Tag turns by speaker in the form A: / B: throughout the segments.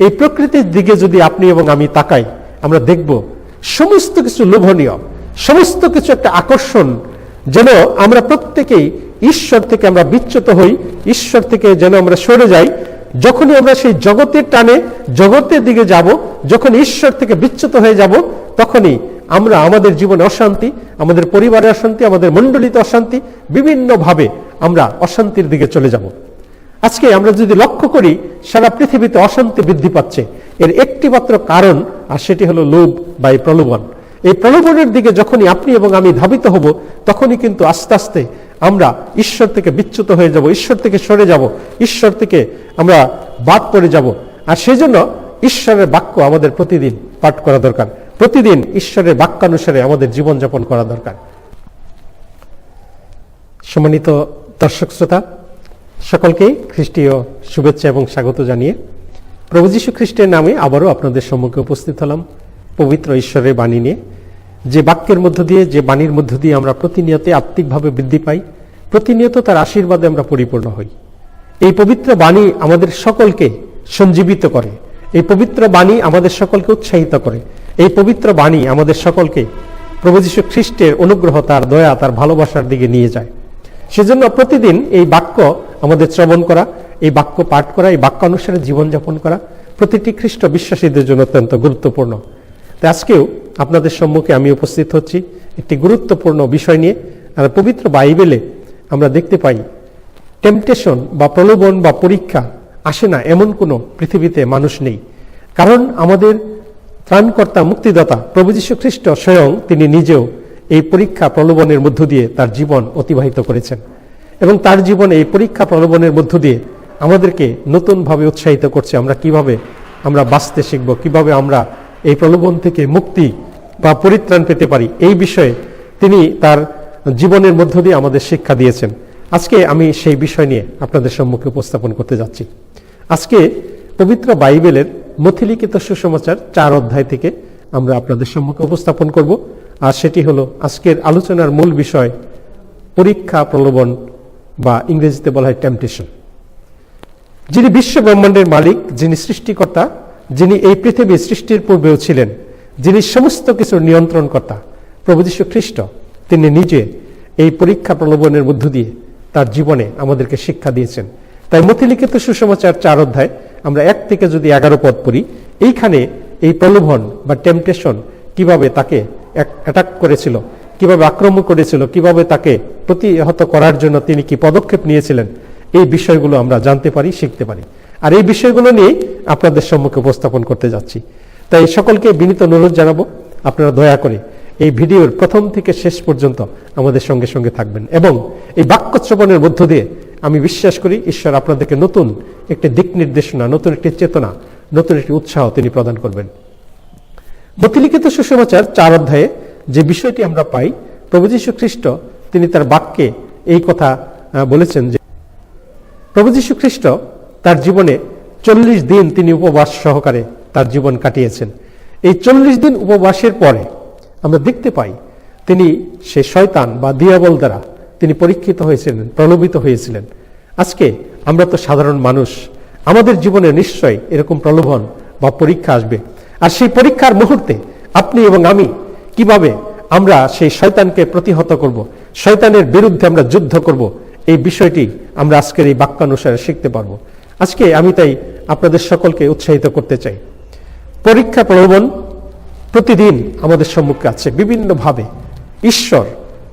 A: এই প্রকৃতির দিকে যদি আপনি এবং আমি তাকাই, আমরা দেখব সমস্ত কিছু লোভনীয়, সমস্ত কিছু একটা আকর্ষণ, যেন আমরা প্রত্যেকেই ঈশ্বর থেকে আমরা বিচ্যুত হই, ঈশ্বর থেকে যেন আমরা সরে যাই। যখনই আমরা সেই জগতের টানে, জগতের দিকে যাব, যখন ঈশ্বর থেকে বিচ্যুত হয়ে যাব, তখনই আমরা আমাদের জীবনে অশান্তি, আমাদের পরিবারে অশান্তি, আমাদের মণ্ডলিতে অশান্তি, বিভিন্নভাবে আমরা অশান্তির দিকে চলে যাব। আজকে আমরা যদি লক্ষ্য করি, সারা পৃথিবীতে অশান্তি বৃদ্ধি পাচ্ছে। এর একটি মাত্র কারণ, আর সেটি হলো লোভ বা এই প্রলোভন। এই প্রলোভনের দিকে যখনই আপনি এবং আমি ধাবিত হব, তখনই কিন্তু আস্তে আস্তে আমরা ঈশ্বর থেকে বিচ্যুত হয়ে যাব, ঈশ্বর থেকে সরে যাব, ঈশ্বর থেকে আমরা বাদ পড়ে যাব। আর সেজন্য ঈশ্বরের বাক্য আমাদের প্রতিদিন পাঠ করা দরকার। প্রতিদিন ঈশ্বরের বাক্যানুসারে আমাদের জীবনযাপন করা দরকার। সম্মানিত দর্শক শ্রোতা সকলকেই খ্রিস্টীয় শুভেচ্ছা এবং স্বাগত জানিয়ে প্রভু যীশু খ্রিস্টের নামে আবারও আপনাদের সম্মুখে উপস্থিত হলাম। পবিত্র ঈশ্বরের বাণী নিয়ে। যে বাক্যের মধ্য দিয়ে, যে বাণীর মধ্য দিয়ে আমরা প্রতিনিয়ত আত্মিকভাবে বৃদ্ধি পাই, প্রতিনিয়ত তার আশীর্বাদে আমরা পরিপূর্ণ হই। এই পবিত্র বাণী আমাদের সকলকে সঞ্জীবিত করে। এই পবিত্র বাণী আমাদের সকলকে উৎসাহিত করে। এই পবিত্র বাণী আমাদের সকলকে প্রভু যীশু খ্রিস্টের অনুগ্রহ, তার দয়া, তার ভালোবাসার দিকে নিয়ে যায়। সেজন্য প্রতিদিন এই বাক্য আমাদের শ্রবণ করা, এই বাক্য পাঠ করা, এই বাক্য অনুসারে জীবনযাপন করা প্রতিটি খ্রিস্ট বিশ্বাসীদের জন্য অত্যন্ত গুরুত্বপূর্ণ। তাই আজকেও আপনাদের সম্মুখে আমি উপস্থিত হচ্ছি একটি গুরুত্বপূর্ণ বিষয় নিয়ে। আর পবিত্র বাইবেলে আমরা দেখতে পাই টেম্পটেশন বা প্রলোভন বা পরীক্ষা আসে না এমন কোনো পৃথিবীতে মানুষ নেই। কারণ আমাদের ত্রাণকর্তা, মুক্তিদাতা প্রভু যীশু খ্রিস্ট স্বয়ং তিনি নিজেও এই পরীক্ষা প্রলোভনের মধ্য দিয়ে তার জীবন অতিবাহিত করেছেন। এবং তার জীবনে এই পরীক্ষা প্রলোভনের মধ্য দিয়ে আমাদেরকে নতুনভাবে উৎসাহিত করছে। আমরা কীভাবে আমরা বাঁচতে শিখব? কীভাবে আমরা এই প্রলোভন থেকে মুক্তি বা পরিত্রাণ পেতে পারি? এই বিষয়ে তিনি তার জীবনের মধ্য দিয়ে আমাদের শিক্ষা দিয়েছেন। আজকে আমি সেই বিষয় নিয়ে আপনাদের সম্মুখে উপস্থাপন করতে যাচ্ছি। আজকে পবিত্র বাইবেলের মথিলিখিত সুসমাচার চার অধ্যায় থেকে আমরা আপনাদের সম্মুখে উপস্থাপন করব। আর সেটি হলো আজকের আলোচনার মূল বিষয়, পরীক্ষা প্রলোভন বা ইংরেজিতে বলা হয় টেম্পটেশন যিনি বিশ্ব ব্রহ্মাণ্ডের মালিক, যিনি সৃষ্টিকর্তা, যিনি এই পৃথিবী সৃষ্টির পূর্বেও ছিলেন, যিনি সমস্ত কিছুর নিয়ন্ত্রণকর্তা, প্রভু যীশু খ্রিস্ট, তিনি নিজে এই পরীক্ষা প্রলোভনের মধ্য দিয়ে তার জীবনে আমাদেরকে শিক্ষা দিয়েছেন। তাই মতিলিখিত সুসমাচার চার অধ্যায়, আমরা এক থেকে যদি এগারো পদ পড়ি, এইখানে এই প্রলোভন বা টেম্পটেশন কীভাবে তাকে অ্যাটাক করেছিল, কীভাবে আক্রমণ করেছিল, কীভাবে তাকে প্রতিহত করার জন্য তিনি কি পদক্ষেপ নিয়েছিলেন, এই বিষয়গুলো আমরা জানতে পারি, শিখতে পারি। আর এই বিষয়গুলো নিয়ে আপনাদের সম্মুখে উপস্থাপন করতে যাচ্ছি। তাই সকলকে বিনীত অনুরোধ জানাব, আপনারা দয়া করে এই ভিডিওর প্রথম থেকে শেষ পর্যন্ত আমাদের সঙ্গে সঙ্গে থাকবেন এবং এই বাক্য শ্রবণের মধ্য দিয়ে আমি বিশ্বাস করি ঈশ্বর আপনাদেরকে নতুন একটি দিক নির্দেশনা, নতুন একটি চেতনা, নতুন একটি উৎসাহ তিনি প্রদান করবেন। মতিলিখিত সুসমাচার চার অধ্যায়ে যে বিষয়টি আমরা পাই, প্রভু যীশু খ্রিস্ট, তিনি তার বাক্যে এই কথা বলেছেন যে, প্রভু যীশু খ্রিস্ট তার জীবনে চল্লিশ দিন তিনি উপবাস সহকারে তার জীবন কাটিয়েছেন। এই চল্লিশ দিন উপবাসের পরে আমরা দেখতে পাই, তিনি সে শয়তান বা দিয়াবল দ্বারা তিনি পরীক্ষিত হয়েছিলেন, প্রলোভিত হয়েছিলেন। আজকে আমরা তো সাধারণ মানুষ, আমাদের জীবনে নিশ্চয় এরকম প্রলোভন বা পরীক্ষা আসবে। আর সেই পরীক্ষার মুহূর্তে আপনি এবং আমি কীভাবে আমরা সেই শয়তানকে প্রতিহত করব, শয়তানের বিরুদ্ধে আমরা যুদ্ধ করব, এই বিষয়টি আমরা আজকের এই বাক্যানুসারে শিখতে পারব। আজকে আমি তাই আপনাদের সকলকে উৎসাহিত করতে চাই। পরীক্ষা প্রলোভন প্রতিদিন আমাদের সম্মুখে আছে। বিভিন্নভাবে ঈশ্বর,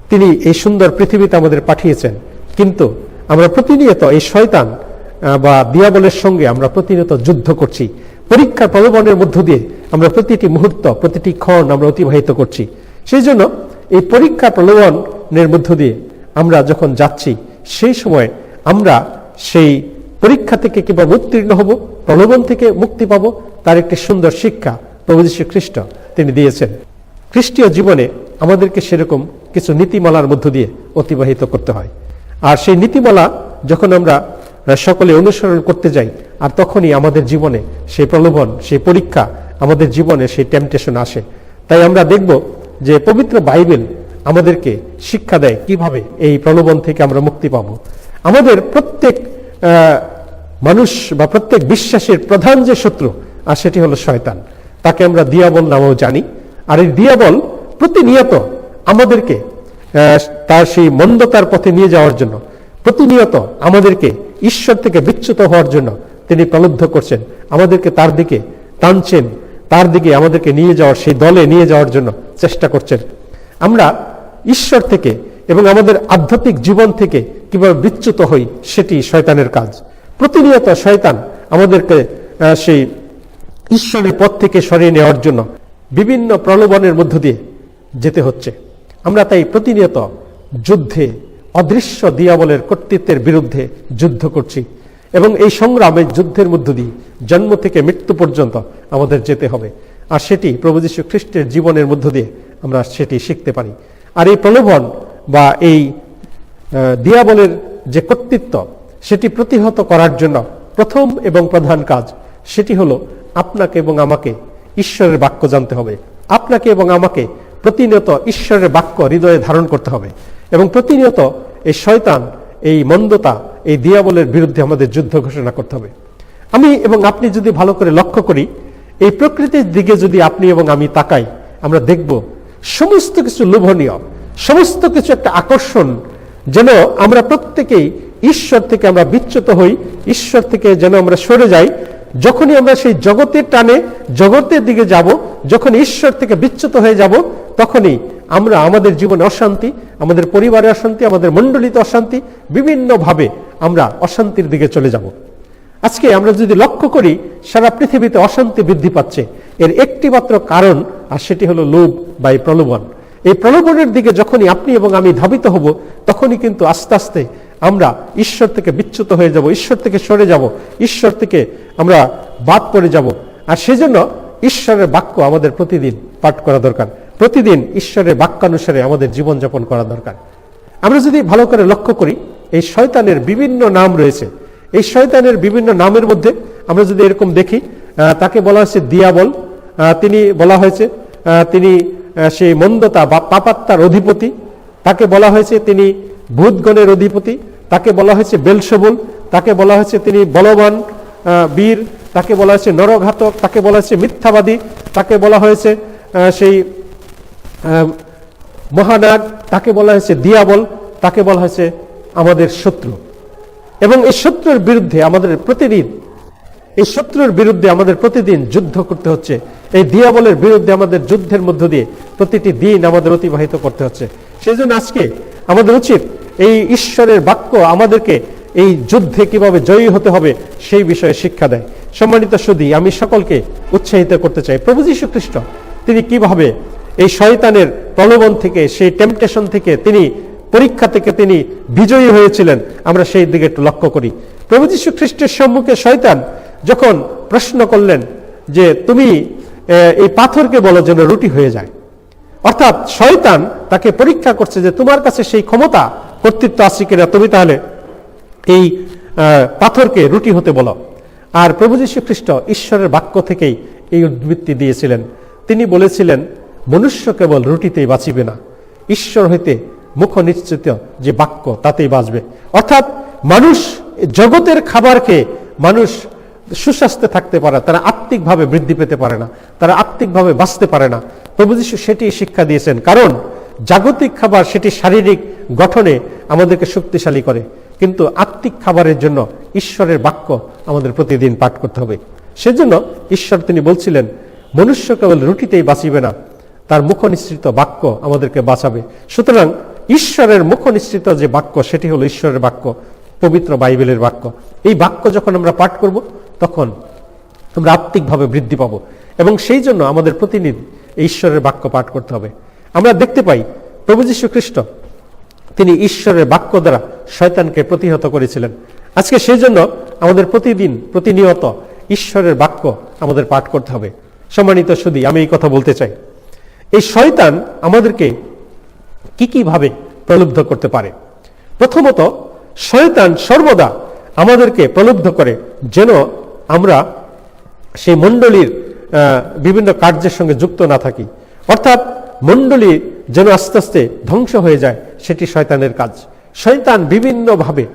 A: তিনি এই সুন্দর পৃথিবীতে আমাদের পাঠিয়েছেন। কিন্তু আমরা প্রতিনিয়ত এই শয়তান বা দিয়াবলের সঙ্গে আমরা প্রতিনিয়ত যুদ্ধ করছি। পরীক্ষা প্রলোভনের মধ্য দিয়ে আমরা প্রতিটি মুহূর্ত, প্রতিটি ক্ষণ আমরা অতিবাহিত করছি। সেই জন্য এই পরীক্ষা প্রলোভনের মধ্য দিয়ে আমরা যখন যাচ্ছি, সেই সময় আমরা সেই পরীক্ষা থেকে কীভাবে উত্তীর্ণ হব, প্রলোভন থেকে মুক্তি পাব, তার একটি সুন্দর শিক্ষা প্রভু খ্রিস্ট তিনি দিয়েছেন। খ্রিস্টীয় জীবনে আমাদেরকে সেরকম কিছু নীতিমালার মধ্য দিয়ে অতিবাহিত করতে হয়। আর সেই নীতিমালা যখন আমরা সকলে অনুসরণ করতে যাই, আর তখনই আমাদের জীবনে সেই প্রলোভন, সেই পরীক্ষা আমাদের জীবনে সেই টেম্পটেশন আসে। তাই আমরা দেখব যে পবিত্র বাইবেল আমাদেরকে শিক্ষা দেয় কীভাবে এই প্রলোভন থেকে আমরা মুক্তি পাব। আমাদের প্রত্যেক মানুষ বা প্রত্যেক বিশ্বাসের প্রধান যে শত্রু, আর সেটি হলো শয়তান। তাকে আমরা দিয়াবল নামেও জানি। আর এই দিয়াবল প্রতিনিয়ত আমাদেরকে তার সেই মন্দতার পথে নিয়ে যাওয়ার জন্য, প্রতিনিয়ত আমাদেরকে ঈশ্বর থেকে বিচ্যুত হওয়ার জন্য তিনি প্রলুব্ধ করছেন। আমাদেরকে তার দিকে টানছেন। তার দিকে আমাদেরকে নিয়ে যাওয়ার, সেই দলে নিয়ে যাওয়ার জন্য চেষ্টা করছেন। আমরা ঈশ্বর থেকে এবং আমাদের আধ্যাত্মিক জীবন থেকে কীভাবে বিচ্যুত হই, সেটি শয়তানের কাজ। প্রতিনিয়ত শয়তান আমাদেরকে সেই ঈশ্বরের পথ থেকে সরিয়ে নেওয়ার জন্য বিভিন্ন প্রলোভনের মধ্য দিয়ে যেতে হচ্ছে। আমরা তাই প্রতিনিয়ত যুদ্ধে, অদৃশ্য দিয়াবলের কর্তৃত্বের বিরুদ্ধে যুদ্ধ করছি। এবং এই সংগ্রামে যুদ্ধের মধ্য দিয়ে জন্ম থেকে মৃত্যু পর্যন্ত আমাদের যেতে হবে। আর সেটি প্রভু যীশু খ্রিস্টের জীবনের মধ্য দিয়ে আমরা সেটি শিখতে পারি। আর এই প্রলোভন বা এই দিয়াবলের যে কর্তৃত্ব, সেটি প্রতিহত করার জন্য প্রথম এবং প্রধান কাজ সেটি হলো আপনাকে এবং আমাকে ঈশ্বরের বাক্য জানতে হবে। আপনাকে এবং আমাকে প্রতিনিয়ত ঈশ্বরের বাক্য হৃদয়ে ধারণ করতে হবে। এবং প্রতিনিয়ত এই শয়তান, এই মন্দতা এই দিয়াবলের বিরুদ্ধে আমাদের যুদ্ধ ঘোষণা করতে হবে। আমি এবং আপনি যদি ভালো করে লক্ষ্য করি, এই প্রকৃতির দিকে যদি আপনি এবং আমি তাকাই, আমরা দেখব সমস্ত কিছু লোভনীয়, সমস্ত কিছু একটা আকর্ষণ, যেন আমরা প্রত্যেকেই ঈশ্বর থেকে আমরা বিচ্যুত হই, ঈশ্বর থেকে যেন আমরা সরে যাই। যখনই আমরা সেই জগতের টানে, জগতের দিকে যাব, যখন ঈশ্বর থেকে বিচ্যুত হয়ে যাব, তখনই আমরা আমাদের জীবনে অশান্তি আমাদের পরিবারে অশান্তি, আমাদের মণ্ডলিতে অশান্তি, বিভিন্নভাবে আমরা অশান্তির দিকে চলে যাব। আজকে আমরা যদি লক্ষ্য করি, সারা পৃথিবীতে অশান্তি বৃদ্ধি পাচ্ছে। এর একটি মাত্র কারণ, আর সেটি হলো লোভ বা এই প্রলোভন। এই প্রলোভনের দিকে যখনই আপনি এবং আমি ধাবিত হব, তখনই কিন্তু আস্তে আস্তে আমরা ঈশ্বর থেকে বিচ্যুত হয়ে যাব, ঈশ্বর থেকে সরে যাব, ঈশ্বর থেকে আমরা বাদ পড়ে যাব। আর সেজন্য ঈশ্বরের বাক্য আমাদের প্রতিদিন পাঠ করা দরকার। প্রতিদিন ঈশ্বরের বাক্যানুসারে আমাদের জীবনযাপন করা দরকার। আমরা যদি ভালো করে লক্ষ্য করি, এই শয়তানের বিভিন্ন নাম রয়েছে। এই শয়তানের বিভিন্ন নামের মধ্যে আমরা যদি এরকম দেখি তাকে বলা হয়েছে দিয়াবল তিনি বলা হয়েছে তিনি সেই মন্দতা বা পাপাত্তার অধিপতি, তাকে বলা হয়েছে তিনি ভূতগণের অধিপতি, তাকে বলা হয়েছে বেলসবুল তাকে বলা হয়েছে তিনি বলবান বীর, তাকে বলা হয়েছে নরঘাতক, তাকে বলা হয়েছে মিথ্যাবাদী, তাকে বলা হয়েছে সেই মহানাগ, তাকে বলা হয়েছে দিয়াবল, তাকে বলা হয়েছে আমাদের শত্রু। এবং এই শত্রুর বিরুদ্ধে আমাদের প্রতিদিন, এই শত্রুর বিরুদ্ধে আমাদের প্রতিদিন যুদ্ধ করতে হচ্ছে। এই দিয়াবলের বিরুদ্ধে আমাদের যুদ্ধের মধ্য দিয়ে প্রতিটি দিন আমাদের অতিবাহিত করতে হচ্ছে। সেই জন্য আজকে আমাদের উচিত এই ঈশ্বরের বাক্য আমাদেরকে এই যুদ্ধে কীভাবে জয়ী হতে হবে সেই বিষয়ে শিক্ষা দেয়। সম্মানিত সুদী আমি সকলকে উৎসাহিত করতে চাই। প্রভু যীশু খ্রিস্ট, তিনি কীভাবে এই শয়তানের প্রলোভন থেকে, সেই টেম্পটেশন থেকে তিনি, পরীক্ষা থেকে তিনি বিজয়ী হয়েছিলেন। আমরা সেই দিকে একটু লক্ষ্য করি। প্রভু যীশু খ্রিস্টের সম্মুখে শয়তান যখন প্রশ্ন করলেন যে, তুমি এই পাথরকে বলো যেন রুটি হয়ে যায়। অর্থাৎ শয়তান তাকে পরীক্ষা করছে যে, তোমার কাছে সেই ক্ষমতা, কর্তৃত্ব আছে কিনা? তুমি তাহলে এই পাথরকে রুটি হতে বলো। আর প্রভু যীশু খ্রিস্ট ঈশ্বরের বাক্য থেকেই এই উদ্বৃত্তি দিয়েছিলেন। তিনি বলেছিলেন মনুষ্য কেবল রুটিতেই বাঁচিবে না। ঈশ্বর হইতে মুখ নিশ্চিত যে বাক্য তাতেই বাঁচবে। অর্থাৎ মানুষ জগতের খাবার খেয়ে মানুষ সুস্বাস্থ্যে থাকতে পারে তারা আত্মিকভাবে বৃদ্ধি পেতে পারে না, তারা আত্মিকভাবে বাঁচতে পারে না। প্রভু যীশু সেটি শিক্ষা দিয়েছেন, কারণ জাগতিক খাবার সেটি শারীরিক গঠনে আমাদেরকে শক্তিশালী করে, কিন্তু আত্মিক খাবারের জন্য ঈশ্বরের বাক্য আমাদের প্রতিদিন পাঠ করতে হবে। সেজন্য ঈশ্বর তিনি বলছিলেন, মনুষ্য কেবল রুটিতেই বাঁচিবে না তার মুখ নিঃসৃত বাক্য আমাদেরকে বাঁচাবে। সুতরাং ঈশ্বরের মুখ নিঃসৃত যে বাক্য, সেটি হলো ঈশ্বরের বাক্য, পবিত্র বাইবেলের বাক্য। এই বাক্য যখন আমরা পাঠ করব, তখন আমরা আত্মিকভাবে বৃদ্ধি পাব এবং সেই জন্য আমাদের প্রতিনিধি ঈশ্বরের বাক্য পাঠ করতে হবে। আমরা দেখতে পাই, প্রভু যীশু খ্রিস্ট, তিনি ঈশ্বরের বাক্য দ্বারা শয়তানকে প্রতিহত করেছিলেন। আজকে সেই জন্য আমাদের প্রতিদিন প্রতিনিয়ত ঈশ্বরের বাক্য আমাদের পাঠ করতে হবে। সম্মানিত সুদী, আমি এই কথা বলতে চাই। এই শয়তান আমাদেরকে কি কি ভাবে প্রলুব্ধ করতে পারে? প্রথমত, শয়তান সর্বদা আমাদেরকে প্রলুব্ধ করে যেন আমরা সেই মণ্ডলীর বিভিন্ন কার্যের সঙ্গে যুক্ত না থাকি। অর্থাৎ মণ্ডলী যেন আস্তে আস্তে ধ্বংস হয়ে যায়, সেটি শয়তানের কাজ। শয়তান বিভিন্নভাবে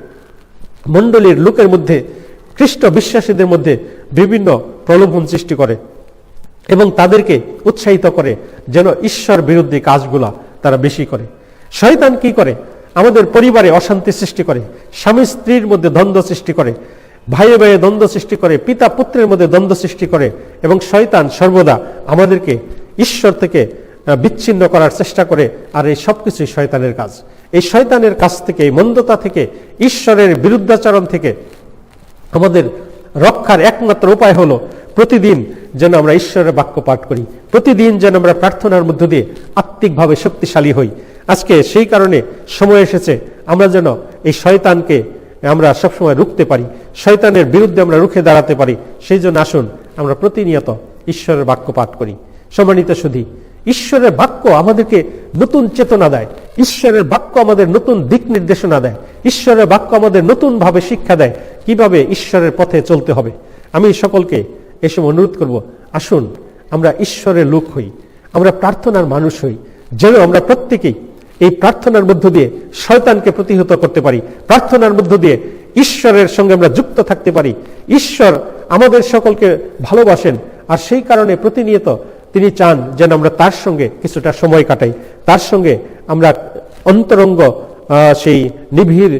A: মণ্ডলীর লোকের মধ্যে খ্রিস্ট বিশ্বাসীদের মধ্যে বিভিন্ন প্রলোভন সৃষ্টি করে। এবং তাদেরকে উৎসাহিত করে যেন ঈশ্বর বিরোধী কাজগুলা তারা বেশি করে। শয়তান কি করে? আমাদের পরিবারে অশান্তি সৃষ্টি করে, স্বামী স্ত্রীর মধ্যে দ্বন্দ্ব সৃষ্টি করে, ভাইয়ে ভাইয়ে দ্বন্দ্ব সৃষ্টি করে, পিতা পুত্রের মধ্যে দ্বন্দ্ব সৃষ্টি করে এবং শয়তান সর্বদা আমাদেরকে ঈশ্বর থেকে বিচ্ছিন্ন করার চেষ্টা করে আর এই সব কিছুই শয়তানের কাজ। এই শয়তানের কাছ থেকে, এই মন্দতা থেকে, ঈশ্বরের বিরুদ্ধাচরণ থেকে আমাদের রক্ষার একমাত্র উপায় হলো প্রতিদিন যেন আমরা ঈশ্বরের বাক্য পাঠ করি। প্রতিদিন যেন আমরা প্রার্থনার মধ্য দিয়ে আত্মিকভাবে শক্তিশালী হই। আজকে সেই কারণে সময় এসেছে, আমরা যেন এই শয়তানকে আমরা সবসময় রুখতে পারি। শয়তানের বিরুদ্ধে আমরা রুখে দাঁড়াতে পারি। সেই জন্য আসুন, আমরা প্রতিনিয়ত ঈশ্বরের বাক্য পাঠ করি। সম্মানিত সুধী, ঈশ্বরের বাক্য আমাদেরকে নতুন চেতনা দেয়। ঈশ্বরের বাক্য আমাদের নতুন দিক নির্দেশনা দেয়। ঈশ্বরের বাক্য আমাদের নতুন ভাবে শিক্ষা দেয়। কীভাবে ঈশ্বরের পথে চলতে হবে? আমি সকলকে এসব অনুরোধ করব, আসুন, আমরা ঈশ্বরের লোক হই, আমরা প্রার্থনার মানুষ হই, যেন আমরা প্রত্যেকেই এই প্রার্থনার মধ্য দিয়ে শয়তানকে প্রতিহত করতে পারি, প্রার্থনার মধ্য দিয়ে ঈশ্বরের সঙ্গে আমরা যুক্ত থাকতে পারি, ঈশ্বর আমাদের সকলকে ভালোবাসেন, আর সেই কারণে প্রতিনিয়ত তিনি চান যেন আমরা তার সঙ্গে কিছুটা সময় কাটাই, তার সঙ্গে আমরা অন্তরঙ্গ সেই নিবিড়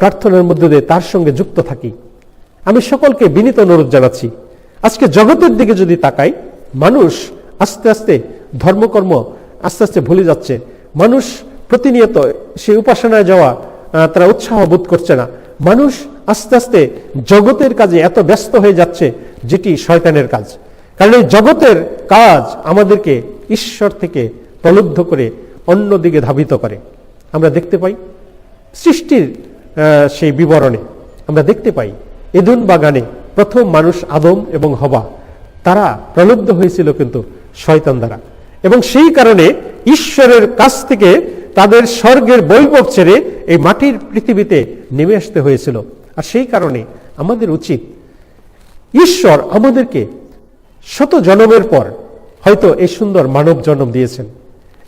A: প্রার্থনার মধ্য দিয়ে তার সঙ্গে যুক্ত থাকি। আমি সকলকে বিনীত অনুরোধ জানাচ্ছি আজকে জগতের দিকে যদি তাকাই, মানুষ আস্তে আস্তে ধর্মকর্ম আস্তে আস্তে ভুলে যাচ্ছে। মানুষ প্রতিনিয়ত সেই উপাসনায় যাওয়া তারা উৎসাহ বোধ করছে না। মানুষ আস্তে আস্তে জগতের কাজে এত ব্যস্ত হয়ে যাচ্ছে যেটি শয়তানের কাজ। কারণ এই জগতের কাজ আমাদেরকে ঈশ্বর থেকে প্রলুব্ধ করে অন্যদিকে ধাবিত করে। আমরা দেখতে পাই সৃষ্টির সেই বিবরণে। আমরা দেখতে পাই এদুন বাগানে প্রথম মানুষ আদম এবং হবা তারা প্রলুব্ধ হয়েছিল কিন্তু শয়তান দ্বারা। এবং সেই কারণে ঈশ্বরের কাছ থেকে তাদের স্বর্গের বৈভব ছেড়ে এই মাটির পৃথিবীতে নেমে আসতে হয়েছিল। আর সেই কারণে আমাদের উচিত ঈশ্বর আমাদেরকে শত জন্মের পর হয়তো এই সুন্দর মানব জন্ম দিয়েছেন।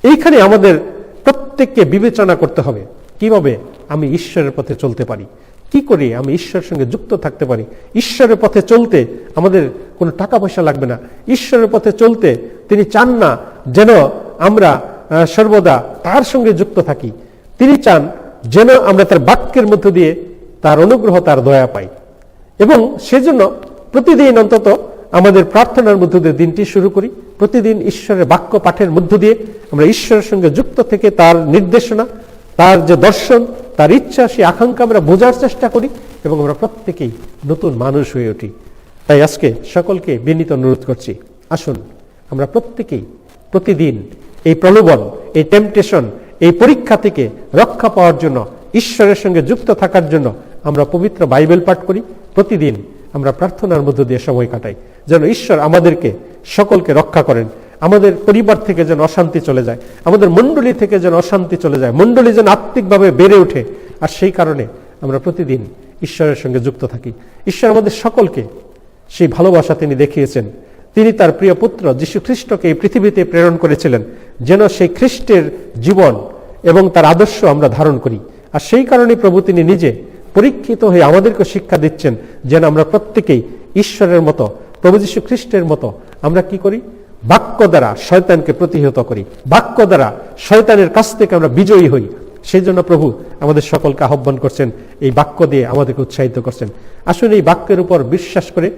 A: এইখানে আমাদের প্রত্যেককে বিবেচনা করতে হবে, কীভাবে আমি ঈশ্বরের পথে চলতে পারি। কি করে? আমি ঈশ্বরের সঙ্গে যুক্ত থাকতে পারি। ঈশ্বরের পথে চলতে আমাদের কোনো টাকা পয়সা লাগবে না। ঈশ্বরের পথে চলতে তিনি চান না যেন আমরা সর্বদা তার সঙ্গে যুক্ত থাকি। তিনি চান যেন আমরা তার বাক্যের মধ্য দিয়ে তার অনুগ্রহ, তার দয়া পাই। এবং সেজন্য প্রতিদিন অন্তত আমাদের প্রার্থনার মধ্য দিয়ে দিনটি শুরু করি। প্রতিদিন ঈশ্বরের বাক্য পাঠের মধ্য দিয়ে আমরা ঈশ্বরের সঙ্গে যুক্ত থেকে তার নির্দেশনা, তার যে দর্শন তার ইচ্ছা, সেই আকাঙ্ক্ষা আমরা বোঝার চেষ্টা করি এবং আমরা প্রত্যেকেই নতুন মানুষ হয়ে উঠি। তাই আজকে সকলকে বিনীত অনুরোধ করছি, আসুন আমরা প্রত্যেকেই প্রতিদিন এই প্রলোভন, এই টেম্পটেশন এই পরীক্ষা থেকে রক্ষা পাওয়ার জন্য, ঈশ্বরের সঙ্গে যুক্ত থাকার জন্য আমরা পবিত্র বাইবেল পাঠ করি। প্রতিদিন আমরা প্রার্থনার মধ্য দিয়ে সময় কাটাই। যেন ঈশ্বর আমাদেরকে সকলকে রক্ষা করেন। আমাদের পরিবার থেকে যেন অশান্তি চলে যায়, আমাদের মণ্ডলী থেকে যেন অশান্তি চলে যায়, মণ্ডলী যেন আত্মিকভাবে বেড়ে ওঠে। আর সেই কারণে আমরা প্রতিদিন ঈশ্বরের সঙ্গে যুক্ত থাকি। ঈশ্বর আমাদের সকলকে সেই ভালোবাসা তিনি দেখিয়েছেন। তিনি তার প্রিয় পুত্র যীশু খ্রিস্টকে এই পৃথিবীতে প্রেরণ করেছিলেন, যেন সেই খ্রিস্টের জীবন এবং তার আদর্শ আমরা ধারণ করি। আর সেই কারণে প্রভু তিনি নিজে পরীক্ষিত হয়ে আমাদেরকে শিক্ষা দিচ্ছেন, যেন আমরা প্রত্যেকেই ঈশ্বরের মতো, প্রভু যীশু খ্রিস্টের মতো আমরা কি করি? বাক্য দ্বারা শয়তানকে প্রতিহত করি। বাক্য দ্বারা শয়তানের কাছ থেকে আমরা বিজয়ী হই। সেই জন্য প্রভু আমাদের সকলকে আহ্বান করছেন, এই বাক্য দিয়ে আমাদেরকে উৎসাহিত করছেন। আসুন এই বাক্যের উপর বিশ্বাস করে,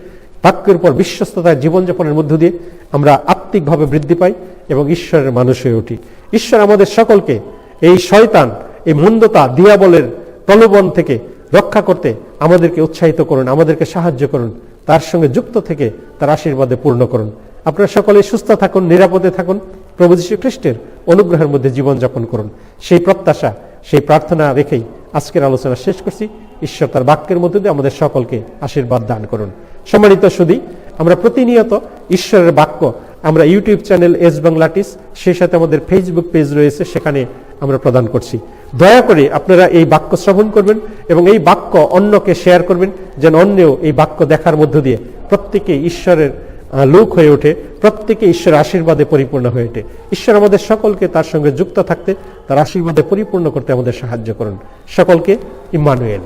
A: বাক্যের উপর বিশ্বস্ততায় জীবনযাপনের মধ্য দিয়ে আমরা আত্মিকভাবে বৃদ্ধি পাই এবং ঈশ্বরের মানুষ হয়ে উঠি। ঈশ্বর আমাদের সকলকে এই শয়তান, এই মন্দতা, দিয়াবলের প্রলোভন থেকে রক্ষা করতে আমাদেরকে উৎসাহিত করুন, আমাদেরকে সাহায্য করুন, তার সঙ্গে যুক্ত থেকে তার আশীর্বাদে পূর্ণ করুন। আপনারা সকলে সুস্থ থাকুন, নিরাপদে থাকুন। প্রভু যীশু খ্রিস্টের অনুগ্রহের মধ্যে জীবনযাপন করুন। সেই প্রত্যাশা, সেই প্রার্থনা রেখেই আজকের আলোচনা শেষ করছি। ঈশ্বর তার বাক্যের মধ্যে দিয়ে আমাদের সকলকে আশীর্বাদ দান করুন। সম্মানিত সুদী আমরা প্রতিনিয়ত ঈশ্বরের বাক্য আমরা ইউটিউব চ্যানেল এস বাংলাটিস সেই সাথে আমাদের ফেসবুক পেজ রয়েছে, সেখানে আমরা প্রদান করছি। দয়া করে আপনারা এই বাক্য শ্রবণ করবেন এবং এই বাক্য অন্যকে শেয়ার করবেন, যেন অন্যেও এই বাক্য দেখার মধ্য দিয়ে প্রত্যেকে ঈশ্বরের লোক হয়ে ওঠে, প্রত্যেকে ঈশ্বরের আশীর্বাদে পরিপূর্ণ হয়ে ওঠে। ঈশ্বর আমাদের সকলকে তার সঙ্গে যুক্ত থাকতে, তার আশীর্বাদে পরিপূর্ণ করতে আমাদের সাহায্য করুন। সকলকে ইম্মানুয়েল